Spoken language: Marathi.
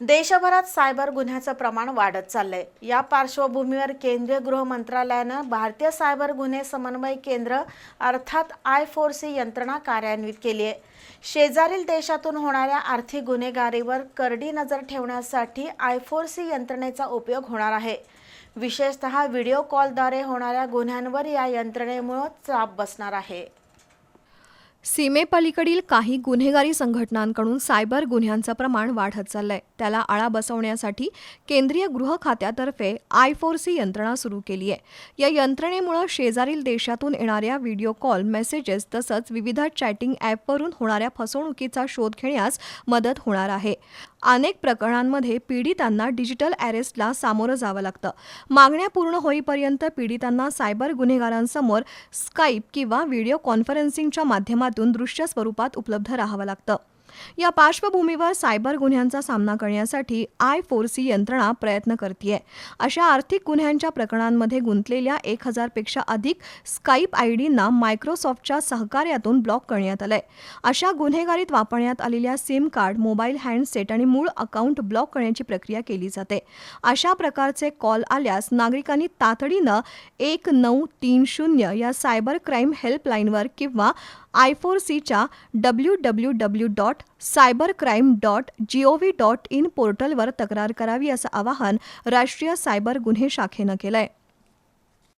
देशभरात सायबर गुन्ह्याचं प्रमाण वाढत चाललंय. या पार्श्वभूमीवर केंद्रीय गृह मंत्रालयानं भारतीय सायबर गुन्हे समन्वय केंद्र अर्थात आय फोर सी यंत्रणा कार्यान्वित केली आहे. शेजारील देशातून होणाऱ्या आर्थिक गुन्हेगारीवर करडी नजर ठेवण्यासाठी आय फोर सी यंत्रणेचा उपयोग होणार आहे. विशेषतः व्हिडिओ कॉलद्वारे होणाऱ्या गुन्ह्यांवर या यंत्रणेमुळे चाप बसणार आहे. सीमेपलीकडील काही गुन्हेगारी संघटनांकडून सायबर गुन्ह्यांचं प्रमाण वाढत चाललंय. त्याला आळा बसवण्यासाठी केंद्रीय गृह खात्यातर्फे आय फोर सी यंत्रणा सुरू केली आहे. या यंत्रणेमुळे शेजारील देशातून येणाऱ्या व्हिडिओ कॉल मेसेजेस तसंच विविध चॅटिंग ॲपवरून होणाऱ्या फसवणुकीचा शोध घेण्यास मदत होणार आहे. अनेक प्रकरणांमध्ये पीडितांना डिजिटल अरेस्टला सामोरं जावं लागतं. मागण्या पूर्ण होईपर्यंत पीडितांना सायबर गुन्हेगारांसमोर स्काईप किंवा व्हिडिओ कॉन्फरन्सिंगच्या माध्यमातून दृश्य स्वरूपात उपलब्ध राहावं लागतं. या पार्श्वभूमीवर सायबर गुन्ह्यांचा सामना करण्यासाठी आय फोर सी यंत्रणा प्रयत्न करते अशा आर्थिक गुन्ह्यांच्या प्रकरणांमध्ये गुंतलेल्या एक हजारपेक्षा अधिक स्काईप आय डींना मायक्रोसॉफ्टच्या सहकार्यातून ब्लॉक करण्यात आलंय. अशा गुन्हेगारीत वापरण्यात आलेल्या सिम कार्ड मोबाईल हँडसेट आणि मूळ अकाउंट ब्लॉक करण्याची प्रक्रिया केली जाते. अशा प्रकारचे कॉल आल्यास नागरिकांनी तातडीनं एक नऊ तीन शून्य या सायबर क्राईम हेल्पलाईनवर किंवा आय फोर सीच्या W W W dot cyber crime dot G O V dot in पोर्टलवर तक्रार करावी असं आवाहन राष्ट्रीय सायबर गुन्हे शाखेनं केलं आहे